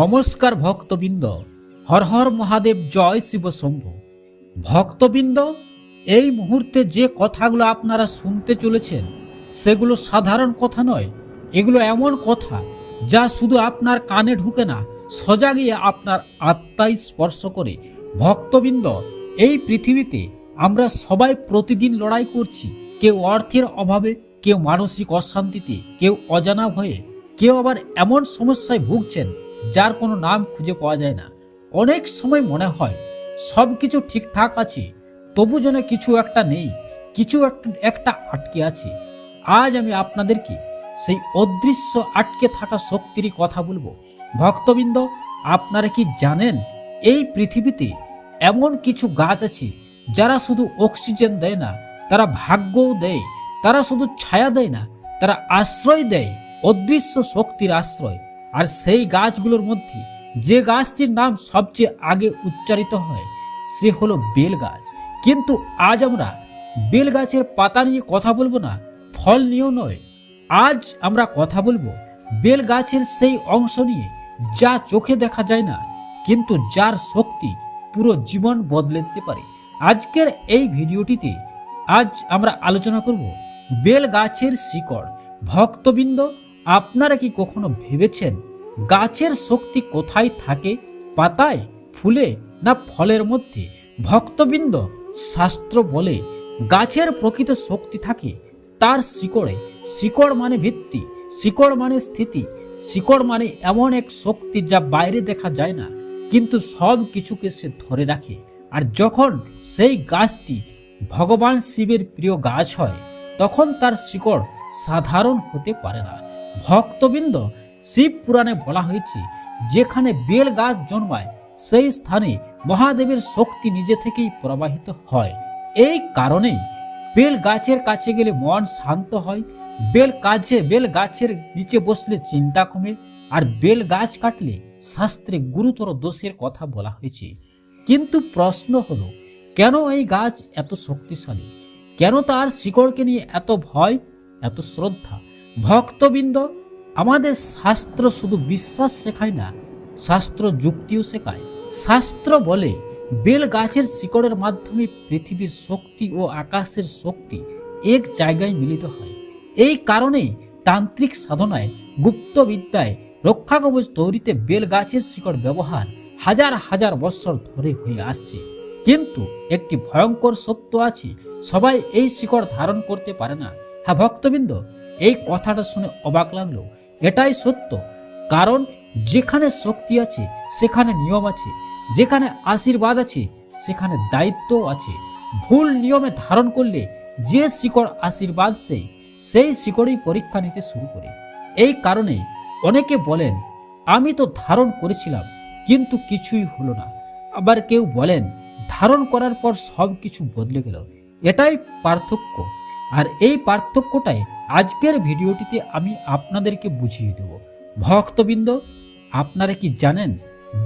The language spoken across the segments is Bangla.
নমস্কার ভক্তবৃন্দ। হর হর মহাদেব, জয় শিব শম্ভু। ভক্তবৃন্দ, এই মুহূর্তে যে কথাগুলো আপনারা শুনতে চলেছেন, সেগুলো সাধারণ কথা নয়। এগুলো এমন কথা যা শুধু আপনার কানে ঢুকে না সজা গিয়ে আপনার আত্মায় স্পর্শ করে। ভক্তবৃন্দ, এই পৃথিবীতে আমরা সবাই প্রতিদিন লড়াই করছি, কেউ অর্থের অভাবে, কেউ মানসিক অশান্তিতে, কেউ অজানা ভয়ে, কেউ আবার এমন সমস্যায় ভুগছেন যার কোনো নাম খুঁজে পাওয়া যায় না। অনেক সময় মনে হয় সব কিছু ঠিকঠাক আছে, তবু যেন কিছু একটা নেই, কিছু একটা- আটকে আছে। আজ আমি আপনাদেরকে সেই অদৃশ্য আটকে থাকা শক্তিরই কথা বলব। ভক্তবৃন্দ, আপনারা কি জানেন, এই পৃথিবীতে এমন কিছু গাছ আছে, যারা শুধু অক্সিজেন দেয় না, তারা ভাগ্যও দেয়, তারা শুধু ছায়া দেয় না, তারা আশ্রয় দেয়, অদৃশ্য শক্তির আশ্রয়। আর সেই গাছগুলোর মধ্যে যে গাছটির নাম সবচেয়ে আগে উচ্চারিত হয়, সে হলো বেল গাছ। কিন্তু আজ আমরা বেল গাছের পাতা নিয়ে কথা বলব না, ফল নিয়েও নয়। আজ আমরা কথা বলব বেল গাছের সেই অংশ নিয়ে যা চোখে দেখা যায় না, কিন্তু যার শক্তি পুরো জীবন বদলে দিতে পারে। আজকের এই ভিডিওটিতে আজ আমরা আলোচনা করব বেল গাছের শিকড়। ভক্তবৃন্দ আপনারা কি কখনো ভেবেছেন গাছের শক্তি কোথায় থাকে? পাতায়, ফুলে না ফলের মধ্যে? ভক্তবৃন্দ শাস্ত্র বলে, গাছের প্রকৃত শক্তি থাকে তার শিকড়ে। শিকড় মানে ভিত্তি, শিকড় মানে স্থিতি। শিকড় মানে এমন এক শক্তি যা বাইরে দেখা যায় না, কিন্তু সব কিছুকে সে ধরে রাখে। আর যখন সেই গাছটি ভগবান শিবের প্রিয় গাছ হয়, তখন তার শিকড় সাধারণ হতে পারে না। ভক্তবৃন্দ শিব পুরাণে বলা হয়েছে, যেখানে বেল গাছ জন্মায়, সেই স্থানে মহাদেবের শক্তি নিজে থেকেই প্রবাহিত হয়। এই কারণেই বেল গাছের কাছে গেলে মন শান্ত হয়, বেল কাছে, বেল গাছের নিচে বসলে চিন্তা কমে, আর বেল গাছ কাটলে শাস্ত্রে গুরুতর দোষের কথা বলা হয়েছে। কিন্তু প্রশ্ন হলো, কেন এই গাছ এত শক্তিশালী? কেন তার শিকড়কে নিয়ে এত ভয়, এত শ্রদ্ধা? ভক্তবৃন্দ, আমাদের শাস্ত্র শুধু বিশ্বাস শেখায় না, শাস্ত্র যুক্তিও শেখায়। শাস্ত্র বলে বেল গাছের শিকড়ের মাধ্যমে পৃথিবীর শক্তি ও আকাশের শক্তি এক জায়গায় মিলিত হয়। এই কারণেই তান্ত্রিক সাধনায়, গুপ্ত বিদ্যায় রক্ষা কবচ তৈরিতে বেল গাছের শিকড় ব্যবহার হাজার হাজার বৎসর ধরে হয়ে আসছে। কিন্তু একটি ভয়ঙ্কর সত্য আছে, সবাই এই শিকড় ধারণ করতে পারে না। হ্যাঁ ভক্তবৃন্দ এই কথাটা শুনে অবাক লাগল। এটাই সত্য। কারণ যেখানে শক্তি আছে, সেখানে নিয়ম আছে। যেখানে আশীর্বাদ আছে, সেখানে দায়িত্বও আছে। ভুল নিয়মে ধারণ করলে যে শিকড় আশীর্বাদ সেই সেই শিকড়ই পরীক্ষা নিতে শুরু করে। এই কারণে অনেকে বলেন, আমি তো ধারণ করেছিলাম, কিন্তু কিছুই হলো না। আবার কেউ বলেন, ধারণ করার পর সব কিছু বদলে গেল। এটাই পার্থক্য। আর এই পার্থক্যটাই আজকের ভিডিওটিতে আমি আপনাদেরকে বুঝিয়ে দেব। ভক্তবৃন্দ, আপনারা কি জানেন,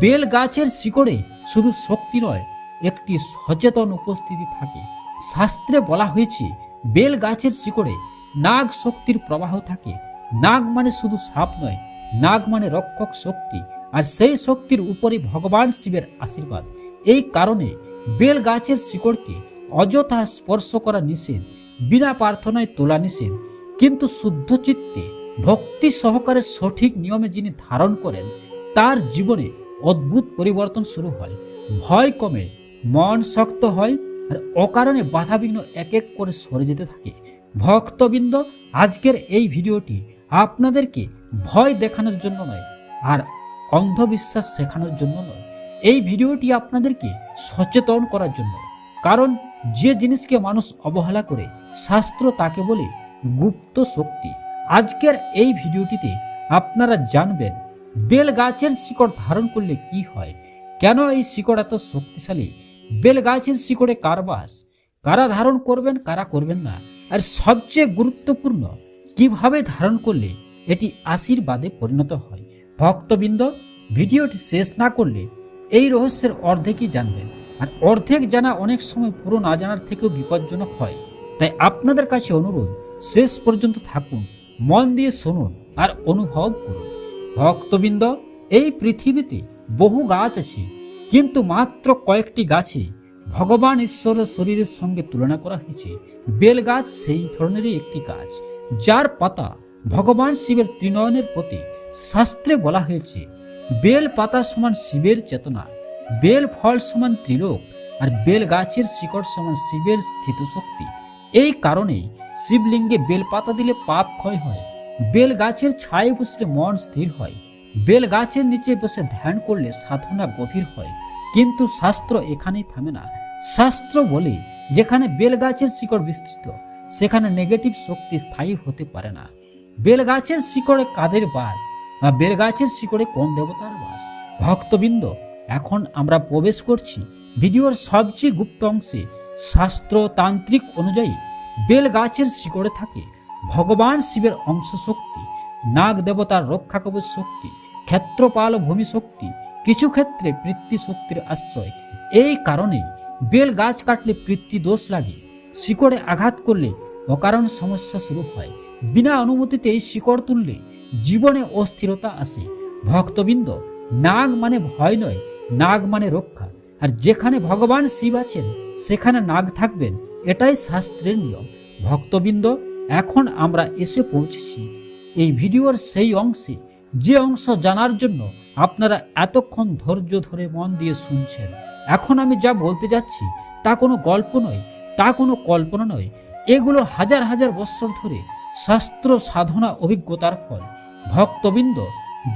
বেল গাছের শিকড়ে শুধু শক্তি নয়, একটি সচেতন উপস্থিতি থাকে। শাস্ত্রে বলা হয়েছে, বেল গাছের শিকড়ে নাগ শক্তির প্রবাহ থাকে। নাগ মানে শুধু সাপ নয়, নাগ মানে রক্ষক শক্তি। আর সেই শক্তির উপরে ভগবান শিবের আশীর্বাদ। এই কারণে বেল গাছের শিকড়কে অযথা স্পর্শ করা নিষেধ। বিনা প্রার্থনায় তোলা নিষেধ। কিন্তু শুদ্ধ চিত্তে, ভক্তি সহকারে সঠিক নিয়মে যিনি ধারণ করেন, তার জীবনে অদ্ভুত পরিবর্তন শুরু হয়। ভয় কমে, মন শক্ত হয়, আর অকারণে বাধাবিঘ্ন এক এক করে সরে যেতে থাকে। ভক্তবৃন্দ, আজকের এই ভিডিওটি আপনাদেরকে ভয় দেখানোর জন্য নয়, আর অন্ধবিশ্বাস শেখানোর জন্য নয়। এই ভিডিওটি আপনাদেরকে সচেতন করার জন্য। কারণ যে জিনিসকে মানুষ অবহেলা করে শাস্ত্র তাকে বলে গুপ্ত শক্তি। আজকের এই ভিডিওটিতে আপনারা জানবেন, বেল গাছের শিকড় ধারণ করলে কি হয়, কেন এই শিকড় এত শক্তিশালী, বেল গাছের শিকড়ে কার বাস, কারা ধারণ করবেন, কারা করবেন না, আর সবচেয়ে গুরুত্বপূর্ণ, কীভাবে ধারণ করলে এটি আশীর্বাদে পরিণত হয়। ভক্তবৃন্দ, ভিডিওটি শেষ না করলে এই রহস্যের অর্ধেকই জানবেন, আর অর্ধেক জানা অনেক সময় পুরো না জানার থেকেও বিপজ্জনক হয়। তাই আপনাদের কাছে অনুরোধ, শেষ পর্যন্ত থাকুন, মন দিয়ে শুনুন আর অনুভব করুন। ভক্তবৃন্দ, এই পৃথিবীতে বহু গাছ আছে, কিন্তু মাত্র কয়েকটি গাছে ভগবান ঈশ্বরের শরীরের সঙ্গে তুলনা করা হয়েছে। বেল গাছ সেই ধরনেরই একটি গাছ, যার পাতা ভগবান শিবের ত্রিনয়নের প্রতি শাস্ত্রে বলা হয়েছে, বেল পাতা সমান শিবের চেতনা, বেল ফল সমান ত্রিলোক, আর বেল গাছের শিকড় সমান শিবের স্থিত শক্তি এই কারণেই শিবলিঙ্গে বেল পাতা দিলে পাপ ক্ষয় হয়। বেল গাছের ছায়ে বসলে মন স্থির হয়। বেল গাছের নিচে বসে ধ্যান করলে সাধনা গভীর হয়। কিন্তু শাস্ত্র এখানেই থামে না। শাস্ত্র বলে, যেখানে বেল গাছের শিকড় বিস্তৃত, সেখানে নেগেটিভ শক্তি স্থায়ী হতে পারে না। বেল গাছের শিকড়ে কাদের বাস বা বেল গাছের শিকড়ে কোন দেবতার বাস? ভক্তবৃন্দ, এখন আমরা প্রবেশ করছি। ভিডিওর সবচেয়ে গুপ্ত অংশে শাস্ত্র তান্ত্রিক অনুযায়ী বেল গাছের শিকড়ে থাকে। ভগবান শিবের অংশ শক্তি নাগ দেবতার রক্ষা কবচ শক্তি, ক্ষেত্রপাল ভূমি শক্তি, কিছু ক্ষেত্রে পৃথ্বী শক্তির আশ্রয়। এই কারণেই বেল গাছ কাটলে পৃথ্বী দোষ লাগে। শিকড়ে আঘাত করলে অকারণ সমস্যা শুরু হয়। বিনা অনুমতিতে এই শিকড় তুললে জীবনে অস্থিরতা আসে। ভক্তবৃন্দ, নাগ মানে ভয় নয়, নাগ মানে রক্ষা। আর যেখানে ভগবান শিব আছেন, সেখানে নাগ থাকবেন এটাই শাস্ত্রের নিয়ম। ভক্তবৃন্দ, এখন আমরা এসে পৌঁছেছি। এই ভিডিওর সেই অংশে। যে অংশ জানার জন্য আপনারা এতক্ষণ ধৈর্য ধরে মন দিয়ে শুনছেন। এখন আমি যা বলতে যাচ্ছি, তা কোনো গল্প নয়, তা কোনো কল্পনা নয়। এগুলো হাজার হাজার বৎসর ধরে শাস্ত্র সাধনা অভিজ্ঞতার ফল। ভক্তবৃন্দ,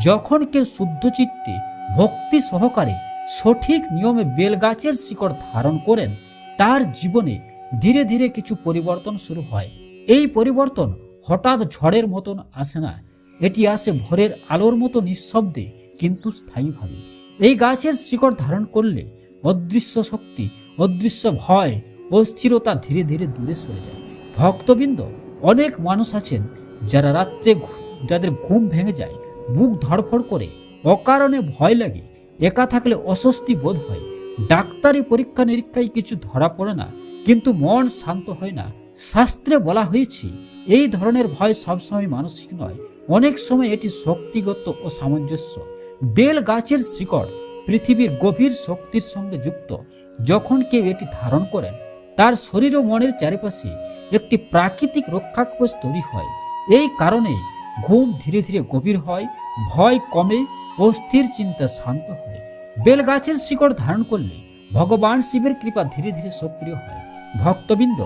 যখন কেউ শুদ্ধ চিত্তে ভক্তি সহকারে সঠিক নিয়মে বেলগাছের শিকড় ধারণ করেন, তার জীবনে ধীরে ধীরে কিছু পরিবর্তন শুরু হয়। এই পরিবর্তন হঠাৎ ঝড়ের মতন আসে না। এটি আসে ভোরের আলোর মতো নিঃশব্দে, কিন্তু স্থায়ীভাবে। এই গাছের শিকড় ধারণ করলে অদৃশ্য শক্তি, অদৃশ্য ভয় অস্থিরতা ধীরে ধীরে দূরে সরে যায়। ভক্তবৃন্দ, অনেক মানুষ আছেন যারা রাত্রে যাদের ঘুম ভেঙে যায়, বুক ধড়ফড় করে, অকারণে ভয় লাগে, একা থাকলে অস্বস্তি বোধ হয়। ডাক্তারি পরীক্ষা নিরীক্ষায় কিছু ধরা পড়ে না কিন্তু মন শান্ত হয় না। শাস্ত্রে বলা হয়েছে, এই ধরনের ভয় সবসময় মানসিক নয়। অনেক সময় এটি শক্তিগত ও সামঞ্জস্য। বেল গাছের শিকড় পৃথিবীর গভীর শক্তির সঙ্গে যুক্ত। যখন কেউ এটি ধারণ করেন, তার শরীর ও মনের চারিপাশে একটি প্রাকৃতিক রক্ষা কবচ তৈরি হয়। এই কারণে ঘুম ধীরে ধীরে গভীর হয়, ভয় কমে অস্থির চিন্তা শান্ত হয়। বেল গাছের শিকড় ধারণ করলে ভগবান শিবের কৃপা ধীরে ধীরে সক্রিয় হয়। ভক্তবৃন্দ,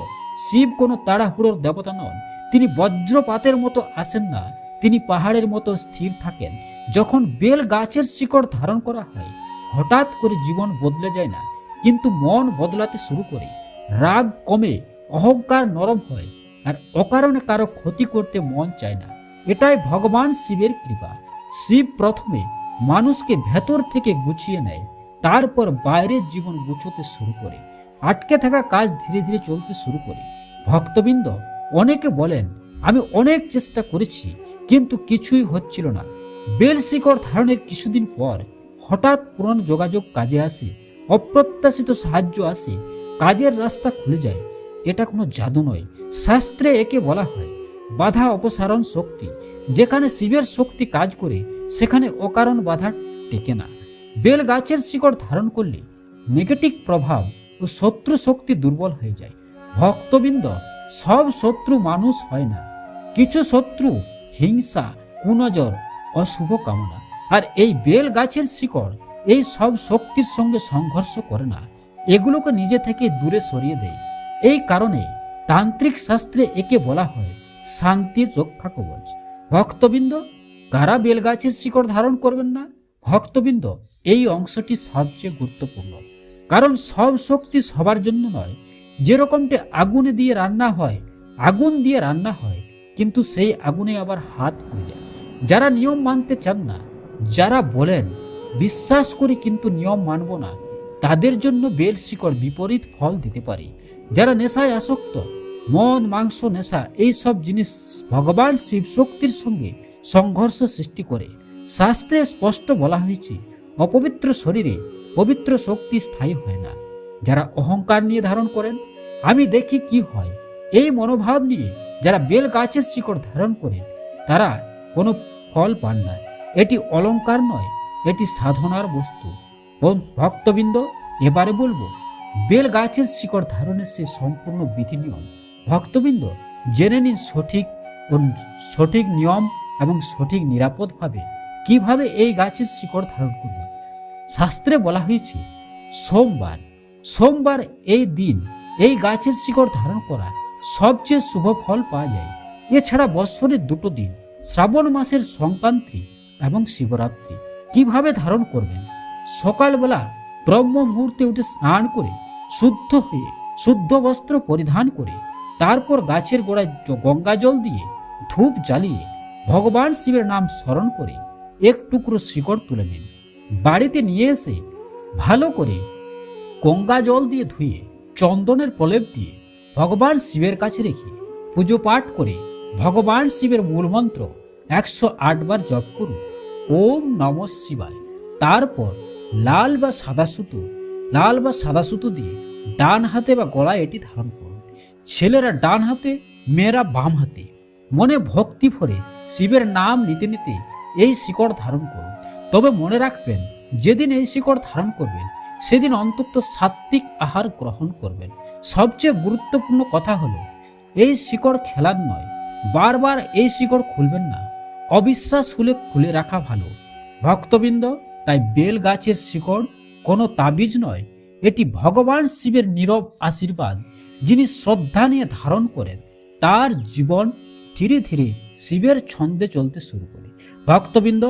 শিব কোনো তাড়াহুড়োর দেবতা নন। তিনি বজ্রপাতের মতো আসেন না, তিনি পাহাড়ের মতো স্থির থাকেন। যখন বেল গাছের শিকড় ধারণ করা হয়, হঠাৎ করে জীবন বদলে যায় না, কিন্তু মন বদলাতে শুরু করে। রাগ কমে, অহংকার নরম হয়, আর অকারণে কারও ক্ষতি করতে মন চায় না। এটাই ভগবান শিবের কৃপা। শিব প্রথমে মানুষকে ভেতর থেকে গুছিয়ে নেয়, তারপর বাইরের জীবন গুছোতে শুরু করে। আটকে থাকা কাজ ধীরে ধীরে চলতে শুরু করে। ভক্তবৃন্দ অনেকে বলেন, আমি অনেক চেষ্টা করেছি, কিন্তু কিছুই হচ্ছিল না। বেল শিকড় ধারণের কিছুদিন পর হঠাৎ পুরনো যোগাযোগ কাজে আসে, অপ্রত্যাশিত সাহায্য আসে, কাজের রাস্তা খুলে যায়। এটা কোনো জাদু নয়, শাস্ত্রে একে বলা হয় বাধা অপসারণ শক্তি, যেখানে শিবের শক্তি কাজ করে, সেখানে অকারণ বাধা টেকে না। বেল গাছের শিকড় ধারণ করলে নেগেটিভ প্রভাব ও শত্রু শক্তি দুর্বল হয়ে যায়। ভক্তবৃন্দ, সব শত্রু মানুষ হয় না। কিছু শত্রু হিংসা, কুনজর, অশুভ কামনা। আর এই বেল গাছের শিকড়, এই সব শক্তির সঙ্গে সংঘর্ষ করে না। এগুলোকে নিজে থেকে দূরে সরিয়ে দেয়। এই কারণে তান্ত্রিক শাস্ত্রে একে বলা হয় শান্তির রক্ষা কবচ। ভক্তবৃন্দ, কারা বেল গাছের শিকড় ধারণ করবেন না? ভক্তবৃন্দ, এই অংশটি সবচেয়ে গুরুত্বপূর্ণ। কারণ সব শক্তি সবার জন্য নয়। যেরকমটি আগুনে দিয়ে রান্না হয়, আগুন দিয়ে রান্না হয়, কিন্তু সেই আগুনে আবার হাত হয়ে যায় যারা নিয়ম মানতে চান না, যারা বলেন, বিশ্বাস করি কিন্তু নিয়ম মানব না তাদের জন্য বেল শিকড় বিপরীত ফল দিতে পারে। যারা নেশায় আসক্ত, মদ, মাংস, নেশা, এই সব জিনিস ভগবান শিব শক্তির সঙ্গে সংঘর্ষ সৃষ্টি করে। শাস্ত্রে স্পষ্ট বলা হয়েছে, অপবিত্র শরীরে পবিত্র শক্তি স্থায়ী হয় না। যারা অহংকার নিয়ে ধারণ করেন, আমি দেখি কি হয়। এই মনোভাব নিয়ে যারা বেল গাছের শিকড় ধারণ করে, তারা কোনো ফল পান না। এটি অলংকার নয়, এটি সাধনার বস্তু। ভক্তবৃন্দ, এবারে বলব, বেল গাছের শিকড় ধারণের সে সম্পূর্ণ বিধি নিয়ম ভক্তবৃন্দ, জেনে নিন সঠিক সঠিক নিয়ম এবং সঠিক নিরাপদভাবে কীভাবে এই গাছের শিকড় ধারণ করবে। শাস্ত্রে বলা হয়েছে, সোমবার সোমবার এই দিন এই গাছের শিকড় ধারণ করা সবচেয়ে শুভ ফল পাওয়া যায়। এছাড়া বৎসরের দুটো দিন, শ্রাবণ মাসের সংক্রান্তি এবং শিবরাত্রি। কীভাবে ধারণ করবেন? সকালবেলা ব্রহ্ম মুহূর্তে উঠে স্নান করে, শুদ্ধ হয়ে, শুদ্ধ বস্ত্র পরিধান করে, তারপর গাছের গোড়ায় গঙ্গা জল দিয়ে ধূপ জ্বালিয়ে ভগবান শিবের নাম স্মরণ করে এক টুকরো শিকড় তুলে নিন। বাড়িতে নিয়ে এসে ভালো করে গঙ্গা জল দিয়ে ধুয়ে, চন্দনের প্রলেপ দিয়ে ভগবান শিবের কাছে রেখে পুজো পাঠ করে ভগবান শিবের মূল মন্ত্র একশো আট বার জপ করুন। ওম নম শিবায়। তারপর লাল বা সাদা সুতো, লাল বা সাদা সুতো দিয়ে ডান হাতে বা গলায় এটি ধারণ করুন। ছেলেরা ডান হাতে, মেয়েরা বাম হাতে। মনে ভক্তি ভরে শিবের নাম নিতে নিতে এই শিকড় ধারণ করুন। তবে মনে রাখবেন, যেদিন এই শিকড় ধারণ করবেন, সেদিন অন্তত সাত্বিক আহার গ্রহণ করবেন। সবচেয়ে গুরুত্বপূর্ণ কথা হলো, এই শিকড় খেলার নয়, বারবার এই শিকড় খুলবেন না। অবিশ্বাস হলে খুলে রাখা ভালো। ভক্তবৃন্দ, তাই বেল গাছের শিকড় কোনো তাবিজ নয়, এটি ভগবান শিবের নীরব আশীর্বাদ, যিনি শ্রদ্ধা নিয়ে ধারণ করেন, তার জীবন ধীরে ধীরে শিবের ছন্দে চলতে শুরু করে। ভক্তবৃন্দ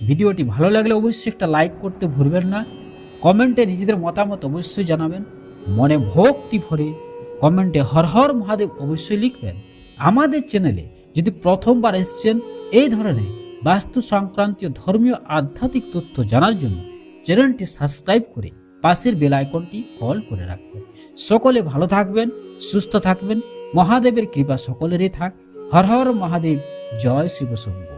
ভিডিওটি ভালো লাগলে অবশ্যই একটা লাইক করতে ভুলবেন না। কমেন্টে নিজেদের মতামত অবশ্যই জানাবেন। মনে ভক্তি ভরে কমেন্টে হর হর মহাদেব অবশ্যই লিখবেন। আমাদের চ্যানেলে যদি প্রথমবার এসছেন এই ধরনের বাস্তু সংক্রান্তীয় ধর্মীয় আধ্যাত্মিক তথ্য জানার জন্য চ্যানেলটি সাবস্ক্রাইব করে পাশের বেল আইকনটি অল করে রাখবেন। সকলে ভালো থাকবেন, সুস্থ থাকবেন। মহাদেবের কৃপা সকলেরই থাক। হর হর মহাদেব, জয় শিব শম্ভু।